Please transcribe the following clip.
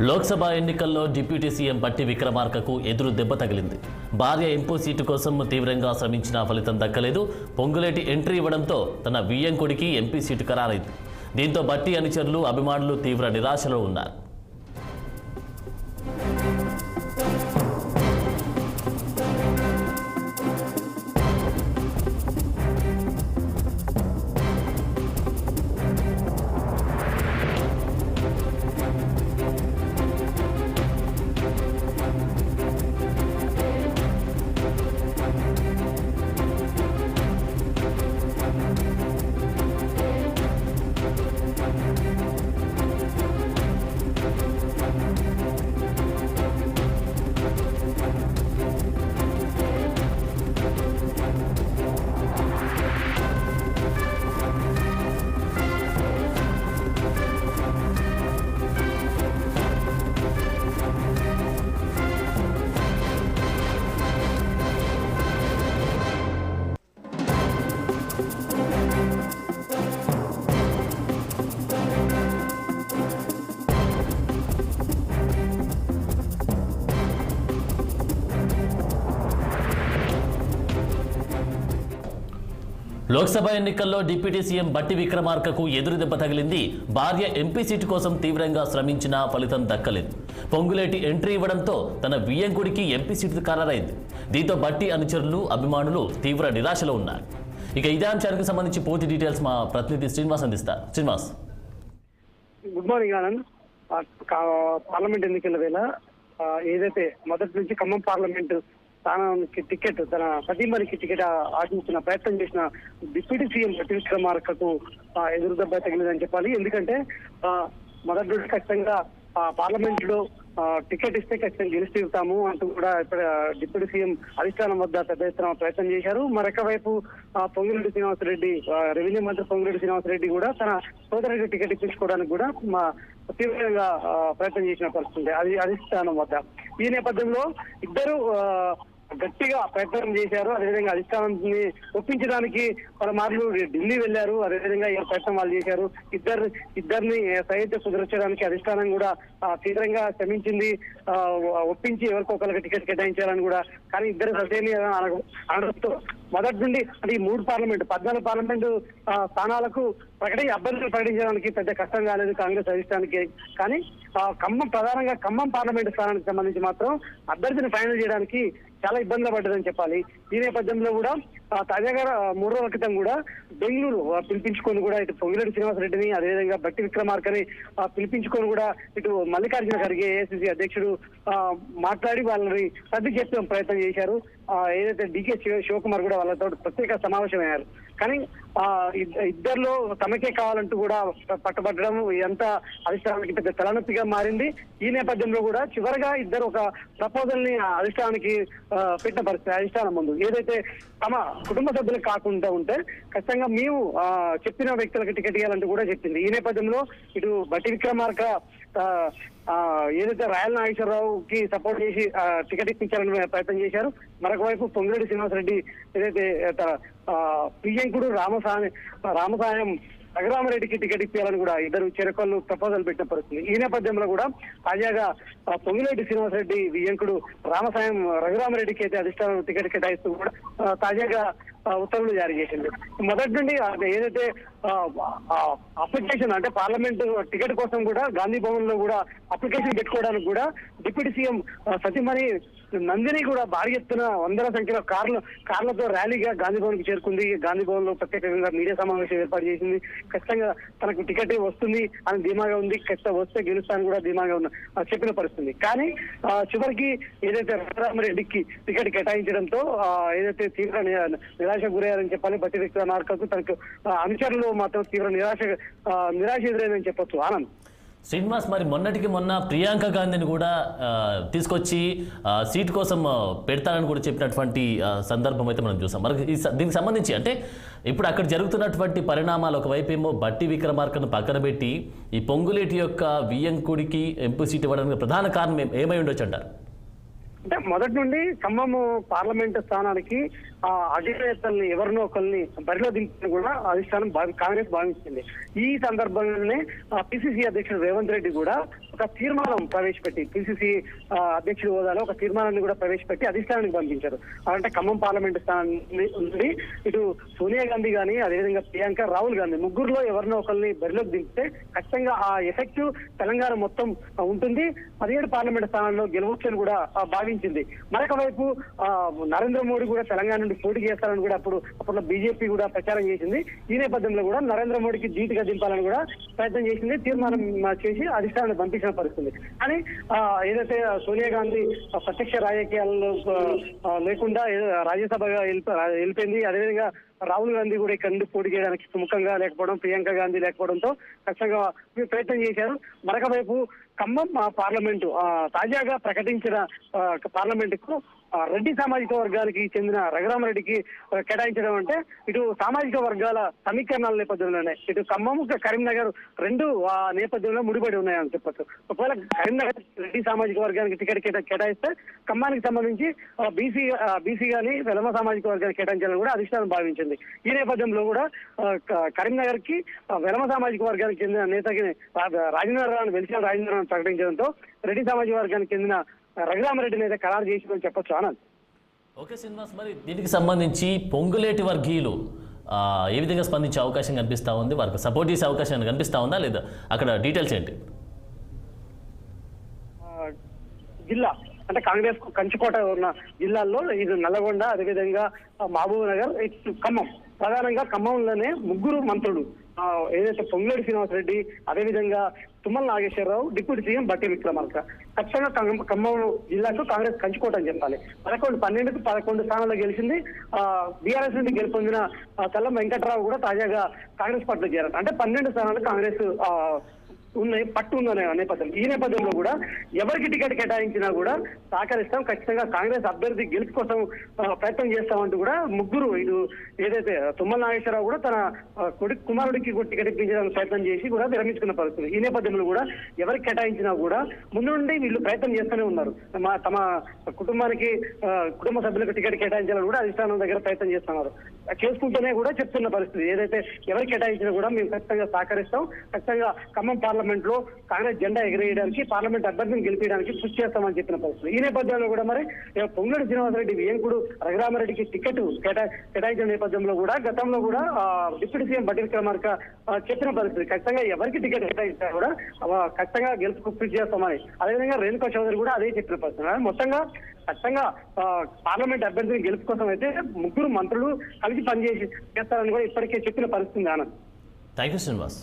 లోక్సభ ఎన్నికల్లో deputy CM బట్టి విక్రమార్కకు ఎదురు దెబ్బ తగిలింది. భార్య ఎంపీ సీటు కోసం తీవ్రంగా శ్రమించిన ఫలితం దక్కలేదు. పొంగులేటి ఎంట్రీ ఇవ్వడంతో తన వియ్యంకుడికి ఎంపీ సీటు ఖరారైంది. దీంతో బట్టి అనుచరులు అభిమానులు తీవ్ర నిరాశలో ఉన్నారు. లోక్సభ ఎన్నికల్లో డిప్యూటీ సీఎం బట్టి విక్రమార్కకు ఎదురు దెబ్బ తగిలింది. భార్య ఎంపీ సీటు కోసం తీవ్రంగా శ్రమించినా ఫలితం దక్కలేదు. పొంగులేటి ఎంట్రీ ఇవ్వడంతో తన వియ్యంకుడికి ఎంపీ సీటు ఖరారైంది. దీంతో బట్టి అనుచరులు అభిమానులు తీవ్ర నిరాశలో ఉన్నారు. ఇక ఇదే అంశానికి సంబంధించి పూర్తి డీటెయిల్స్ మా ప్రతినిధి శ్రీనివాస్ అందిస్తారు. Srinivas. Good morning Anand. Parliament ఎన్నికల వేళ ఏదైతే మొదటి నుంచి ఖమ్మం పార్లమెంటు స్థానానికి టికెట్ తన సతీమణికి టికెట్ ఆశించిన ప్రయత్నం చేసిన డిప్యూటీ సీఎం సతీష్ విక్రమార్కకు ఎదురుదెబ్బ ఎదురు దెబ్బ తగిలిందని చెప్పాలి. ఎందుకంటే ఆ, మొదటి నుండి ఖచ్చితంగా పార్లమెంట్లో టికెట్ ఇస్తే ఖచ్చితంగా గెలిచి తీరుతాము అంటూ కూడా ఇక్కడ డిప్యూటీ సీఎం అధిష్టానం వద్ద పెద్ద ఎత్తున ప్రయత్నం చేశారు. మరొక వైపు పొంగిరెడ్డి శ్రీనివాసరెడ్డి రెడ్డి రెవెన్యూ మంత్రి పొంగిరెడ్డి శ్రీనివాసరెడ్డి కూడా తన సోదరుడికి టికెట్ ఇప్పించుకోవడానికి కూడా మా తీవ్రంగా ప్రయత్నం చేసిన పరిస్థితి అది అధిష్టానం వద్ద. ఈ నేపథ్యంలో ఇద్దరు గట్టిగా ప్రయత్నం చేశారు. అదేవిధంగా అధిష్టానాన్ని ఒప్పించడానికి పలుమార్లు ఢిల్లీ వెళ్ళారు అదేవిధంగా ఈ ప్రయత్నం వాళ్ళు చేశారు. ఇద్దరు ఇద్దరిని సైతం కుదర్చడానికి అధిష్టానం కూడా తీవ్రంగా శ్రమించింది. ఒప్పించి ఎవరికొకరికి టికెట్ కేటాయించాలని కూడా. కానీ ఇద్దరు ససేమి అనడంతో మొదటి నుండి అంటే ఈ మూడు పార్లమెంట్ పద్నాలుగు పార్లమెంటు స్థానాలకు ప్రకటి అభ్యర్థులు ప్రకటించడానికి పెద్ద కష్టం కాలేదు కాంగ్రెస్ అధిష్టానికి కానీ ఆ, ఖమ్మం ప్రధానంగా ఖమ్మం పార్లమెంట్ స్థానానికి సంబంధించి మాత్రం అభ్యర్థిని ఫైనల్ చేయడానికి చాలా ఇబ్బందులు పడ్డదని చెప్పాలి. ఈ నేపథ్యంలో కూడా తాజాగా ఆ, మూడు రోజుల క్రితం కూడా బెంగళూరు పిలిపించుకొని కూడా ఇటు పొంగిరెడ్డి శ్రీనివాసరెడ్డిని అదేవిధంగా బట్టి విక్రమార్కని పిలిపించుకొని కూడా ఇటు మల్లికార్జున ఖర్గే ఏఐసిసి అధ్యక్షుడు ఆ, మాట్లాడి వాళ్ళని సర్ది చేసే ప్రయత్నం చేశారు. ఏదైతే డికే శివకుమార్ కూడా వాళ్ళతో ప్రత్యేక సమావేశమయ్యారు. కానీ ఆ ఇద్దరిలో తమకే కావాలంటూ కూడా ప- ఎంత ఇదంతా అధిష్టానానికి పెద్ద తలనొప్పిగా మారింది. ఈ నేపథ్యంలో కూడా చివరిగా ఇద్దరు ఒక ప్రపోజల్ని ఆ అధిష్టానానికి పెట్టిన పరిస్థితి అధిష్టానం ముందు. ఏదైతే తమ కుటుంబ సభ్యులకు కాకుండా ఉంటే ఖచ్చితంగా మేము ఆ, చెప్పిన వ్యక్తులకు టికెట్ ఇవ్వాలంటూ కూడా చెప్పింది. ఈ నేపథ్యంలో ఇటు బట్టి విక్రమార్క ఆ, ఏదైతే రాయల్ నాగేశ్వరరావుకి సపోర్ట్ చేసి టికెట్ ఇప్పించాలని ప్రయత్నం చేశారు మరొక వైపు పొంగిరెడ్డి శ్రీనివాసరెడ్డి ఏదైతే ప్రియంకుడు రామసాయం రామసాయం రఘురామరెడ్డికి టికెట్ ఇప్పించాలని కూడా ఇద్దరు చెరకళ్ళు ప్రపోజల్ పెట్టిన పరిస్థితి. ఈ నేపథ్యంలో కూడా తాజాగా ఆ, పొంగిరెడ్డి శ్రీనివాసరెడ్డి వియంకుడు రామసాయం రఘురామరెడ్డికి అయితే అధిష్టానం టికెట్ కేటాయిస్తూ కూడా తాజాగా ఉత్తర్వులు జారీ చేసింది. మొదటి నుండి ఏదైతే అప్లికేషన్ అంటే పార్లమెంట్ టికెట్ కోసం కూడా గాంధీ భవన్లో కూడా అప్లికేషన్ పెట్టుకోవడానికి కూడా డిప్యూటీ సీఎం సతీమణి నందిని కూడా భారీ ఎత్తున వందల సంఖ్యలో కార్లు కార్లతో ర్యాలీగా గాంధీ భవన్కి చేరుకుంది. గాంధీ భవన్లో ప్రత్యేకంగా మీడియా సమావేశం ఏర్పాటు చేసింది. ఖచ్చితంగా తనకు టికెట్ వస్తుంది అని ధీమాగా ఉంది. ఖచ్చితంగా వస్తే గెలుస్తాను కూడా ధీమాగా ఉన్న చెప్పిన పరిస్థితి. కానీ చివరికి ఏదైతే రామరెడ్డికి టికెట్ కేటాయించడంతో ఏదైతే తీవ్ర నిరాశ గురయ్యారని చెప్పాలి బట్టి విక్రమార్కకు తనకు అనుచరులు మాత్రం తీవ్ర నిరాశ నిరాశ ఎదురైందని చెప్పొచ్చు. ఆనంద్. శ్రీనివాస్ మరి మొన్నటికి మొన్న ప్రియాంక గాంధీని కూడా తీసుకొచ్చి సీట్ కోసం పెడతానని కూడా చెప్పినటువంటి సందర్భం అయితే మనం చూసాం. మరి దీనికి సంబంధించి అంటే ఇప్పుడు అక్కడ జరుగుతున్నటువంటి పరిణామాలు ఒకవైపు ఏమో బట్టి విక్రమార్కను పక్కన పెట్టి ఈ పొంగులేటి యొక్క వియ్యంకుడికి ఎంపీ సీట్ ఇవ్వడానికి ప్రధాన కారణం ఏమై ఉండొచ్చు అంటారు? అంటే మొదటి నుండి ఖమ్మం పార్లమెంట్ స్థానానికి ఆ అధినేతల్ని ఎవరినో ఒకరిని బరిలో దింపని కూడా అధిష్టానం కాంగ్రెస్ భావించింది. ఈ సందర్భంలోనే పిసిసి అధ్యక్షుడు రేవంత్ రెడ్డి కూడా ఒక తీర్మానం ప్రవేశపెట్టి పిసిసి అధ్యక్షుడి హోదాలో ఒక తీర్మానాన్ని కూడా ప్రవేశపెట్టి అధిష్టానానికి పంపించారు. అంటే ఖమ్మం పార్లమెంట్ స్థానం నుండి ఇటు సోనియా గాంధీ కానీ అదేవిధంగా ప్రియాంక రాహుల్ గాంధీ ముగ్గురులో ఎవరినో ఒకరిని బరిలోకి దింపితే ఖచ్చితంగా ఆ ఎఫెక్ట్ తెలంగాణ మొత్తం ఉంటుంది. పదిహేడు పార్లమెంట్ స్థానాల్లో గెలవచ్చని కూడా భావించింది. మరొక వైపు నరేంద్ర మోడీ కూడా తెలంగాణ నుండి పోటీ చేస్తారని కూడా అప్పుడు అప్పట్లో బీజేపీ కూడా ప్రచారం చేసింది. ఈ నేపథ్యంలో కూడా నరేంద్ర మోడీకి ధీటుగా దింపాలని కూడా ప్రయత్నం చేసింది. తీర్మానం చేసి అధిష్టానాన్ని పంపించిన పరిస్థితి. కానీ ఏదైతే సోనియా గాంధీ ప్రత్యక్ష రాజకీయాల్లో లేకుండా రాజ్యసభగా వెళ్ళిపోయింది. అదేవిధంగా రాహుల్ గాంధీ కూడా ఇక్కడ నుండి పోటీ చేయడానికి సుముఖంగా లేకపోవడం ప్రియాంక గాంధీ లేకపోవడంతో ఖచ్చితంగా ప్రయత్నం చేశారు. మరొక వైపు ఖమ్మం ఆ, పార్లమెంటు తాజాగా ప్రకటించిన పార్లమెంటుకు రెడ్డి సామాజిక వర్గానికి చెందిన రఘురామరెడ్డికి కేటాయించడం అంటే ఇటు సామాజిక వర్గాల సమీకరణాల నేపథ్యంలోనే. ఇటు ఖమ్మం కరీంనగర్ రెండు ఆ నేపథ్యంలో ముడిపడి ఉన్నాయని చెప్పచ్చు. ఒకవేళ కరీంనగర్ రెడ్డి సామాజిక వర్గానికి టికెట్ కేటా- కేటాయిస్తే ఖమ్మానికి సంబంధించి బీసీ బీసీ గాని వెలమ సామాజిక వర్గానికి కేటాయించాలని కూడా అధిష్టానం భావించింది. ఈ నేపథ్యంలో కూడా కరీంనగర్కి వెలమ సామాజిక వర్గానికి చెందిన నేతకి రా- రాజేంద్రరావు వెలిసిన రాజేంద్రరావు ప్రకటించడంతో రెడ్డి సామాజిక వర్గానికి చెందిన రఘురామరెడ్డిని అయితే ఖరారు చేసిందని చెప్పొచ్చు ఆనంద్ ఓకే శ్రీనివాస్ మరి దీనికి సంబంధించి పొంగులేటి వర్గీయులు ఏ విధంగా స్పందించే అవకాశం కనిపిస్తా ఉంది? వారికి సపోర్ట్ చేసే అవకాశం కనిపిస్తా ఉందా లేదా? అక్కడ డీటెయిల్స్ ఏంటి? జిల్లా అంటే కాంగ్రెస్ కంచుకోట ఉన్న జిల్లాల్లో ఇది నల్లగొండ అదేవిధంగా మహబూబ్ నగర్ ఇటు ఖమ్మం. ప్రధానంగా ఖమ్మంలోనే ముగ్గురు మంత్రులు ఏదైతే పొంగులేటి శ్రీనివాసరెడ్డి అదేవిధంగా తుమ్మల నాగేశ్వరరావు డిప్యూటీ సీఎం బట్టి విక్రమార్క. ఖచ్చితంగా ఖమ్మం- జిల్లాకు కాంగ్రెస్ కంచుకోవటం చెప్పాలి. పదకొండు పన్నెండుకు పదకొండు స్థానాల్లో గెలిచింది. బీఆర్ఎస్ నుండి గెలుపొందిన ఆ, తెల్లం వెంకట్రావు కూడా తాజాగా కాంగ్రెస్ పార్టీలో చేరారు. అంటే పన్నెండు స్థానాలు కాంగ్రెస్ ఉన్న ఉన్నాయి పట్టు ఉందనే నేపథ్యం. ఈ నేపథ్యంలో కూడా ఎవరికి టికెట్ కేటాయించినా కూడా సహకరిస్తాం. ఖచ్చితంగా కాంగ్రెస్ అభ్యర్థి గెలుపు కోసం ప్రయత్నం చేస్తామంటూ కూడా ముగ్గురు ఇటు ఏదైతే తుమ్మల నాగేశ్వరరావు కూడా తన కొడుకు కుమారుడికి కూడా టికెట్ ఇప్పించడానికి ప్రయత్నం చేసి కూడా విరమించుకున్న పరిస్థితి. ఈ నేపథ్యంలో కూడా ఎవరికి కేటాయించినా కూడా ముందు నుండి వీళ్ళు ప్రయత్నం చేస్తూనే ఉన్నారు. మా తమ కుటుంబానికి కుటుంబ సభ్యులకు టికెట్ కేటాయించాలని కూడా అధిష్టానం దగ్గర ప్రయత్నం చేస్తున్నారు. చేసుకుంటూనే కూడా చెప్తున్న పరిస్థితి. ఏదైతే ఎవరికి కేటాయించినా కూడా మేము ఖచ్చితంగా సహకరిస్తాం. ఖచ్చితంగా ఖమ్మం పార్లమెంట్ లో కాంగ్రెస్ జెండా ఎగరేయడానికి పార్లమెంట్ అభ్యర్థిని గెలిపించడానికి కృషి చేస్తామని చెప్పిన పరిస్థితి. ఈ నేపథ్యంలో కూడా మరి ఇక పొంగులేటి శ్రీనివాసరెడ్డి వేంకుడు రఘురామరెడ్డికి టికెట్ కేటా కేటాయించిన నేపథ్యంలో కూడా గతంలో కూడా డిప్యూటీ సీఎం బట్టి విక్రమార్క చెప్పిన పరిస్థితి. ఖచ్చితంగా ఎవరికి టికెట్ కేటాయించినా కూడా ఖచ్చితంగా గెలుపుకు కృషి చేస్తామని. అదేవిధంగా రేణుకా చౌదరి కూడా అదే చెప్పిన పరిస్థితి. మొత్తంగా ఖచ్చితంగా పార్లమెంట్ అభ్యర్థిని గెలుపు కోసం అయితే ముగ్గురు మంత్రులు కలిసి పనిచేసి చేస్తారని కూడా ఇప్పటికే చెప్పిన పరిస్థితి ఆనంద్. Thank you Srinivas.